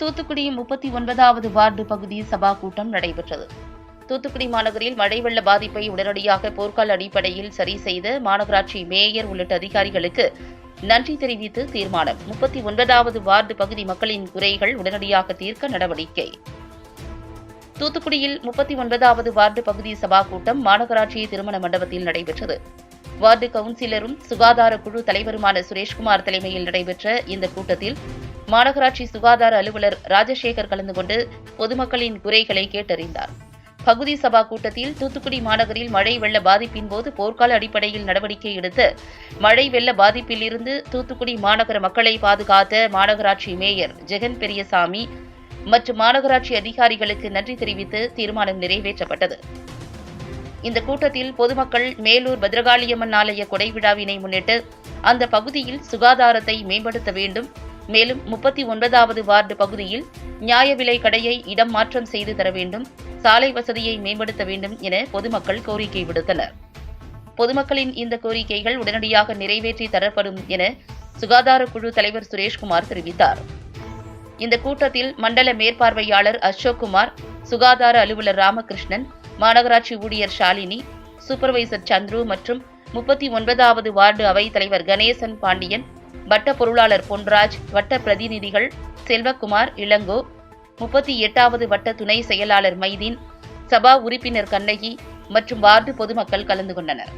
தூத்துக்குடி முப்பத்தி ஒன்பதாவது வார்டு பகுதி சபா கூட்டம் நடைபெற்றது. தூத்துக்குடி மாநகரில் மழை வெள்ள பாதிப்பை உடனடியாக போர்க்கால அடிப்படையில் சரி செய்த மாநகராட்சி மேயர் உள்ளிட்ட அதிகாரிகளுக்கு நன்றி தெரிவித்து தீர்மானம். முப்பத்தி ஒன்பதாவது வார்டு பகுதி மக்களின் குறைகள் உடனடியாக தீர்க்க நடவடிக்கை. தூத்துக்குடியில் முப்பத்தி ஒன்பதாவது வார்டு பகுதி சபா கூட்டம் மாநகராட்சி திருமண மண்டபத்தில் நடைபெற்றது. வார்டு கவுன்சிலரும் சுகாதார குழு தலைவருமான சுரேஷ்குமார் தலைமையில் நடைபெற்ற இந்த கூட்டத்தில் மாநகராட்சி சுகாதார அலுவலர் ராஜசேகர் கலந்து கொண்டு பொதுமக்களின் குறைகளை கேட்டறிந்தார். பகுதி சபா கூட்டத்தில் தூத்துக்குடி மாநகரில் மழை வெள்ள பாதிப்பின் போது போர்க்கால அடிப்படையில் நடவடிக்கை எடுத்து மழை வெள்ள பாதிப்பிலிருந்து தூத்துக்குடி மாநகர மக்களை பாதுகாத்த மாநகராட்சி மேயர் ஜெகன் பெரியசாமி மற்றும் மாநகராட்சி அதிகாரிகளுக்கு நன்றி தெரிவித்து தீர்மானம் நிறைவேற்றப்பட்டது. இந்த கூட்டத்தில் பொதுமக்கள் மேலூர் பத்ரகாளியம்மன் ஆலய கொடை விழாவினை முன்னிட்டு அந்த பகுதியில் சுகாதாரத்தை மேம்படுத்த வேண்டும் மேலும் முப்பத்தி ஒன்பதாவது வார்டு பகுதியில் நியாய விலை கடையை இடம் மாற்றம் செய்து தர வேண்டும் சாலை வசதியை மேம்படுத்த வேண்டும் என பொதுமக்கள் கோரிக்கை விடுத்தனர். பொதுமக்களின் இந்த கோரிக்கைகள் உடனடியாக நிறைவேற்றி தரப்படும் என சுகாதார குழு தலைவர் சுரேஷ்குமார் தெரிவித்தார். இந்த கூட்டத்தில் மண்டல மேற்பார்வையாளர் அசோக்குமார் சுகாதார அலுவலர் ராமகிருஷ்ணன் மாநகராட்சி ஊழியர் ஷாலினி சூப்பர்வைசர் சந்துரு மற்றும் முப்பத்தி ஒன்பதாவது வார்டு அவைத் தலைவர் கணேசன் பாண்டியன் வட்ட பொருளாளர் பொன்ராஜ் வட்ட பிரதிநிதிகள் செல்வக்குமார் இளங்கோ முப்பத்தி எட்டாவது வட்ட துணை செயலாளர் மைதீன் சபா உறுப்பினர் கண்ணகி மற்றும் வார்டு பொதுமக்கள் கலந்து கொண்டனர்.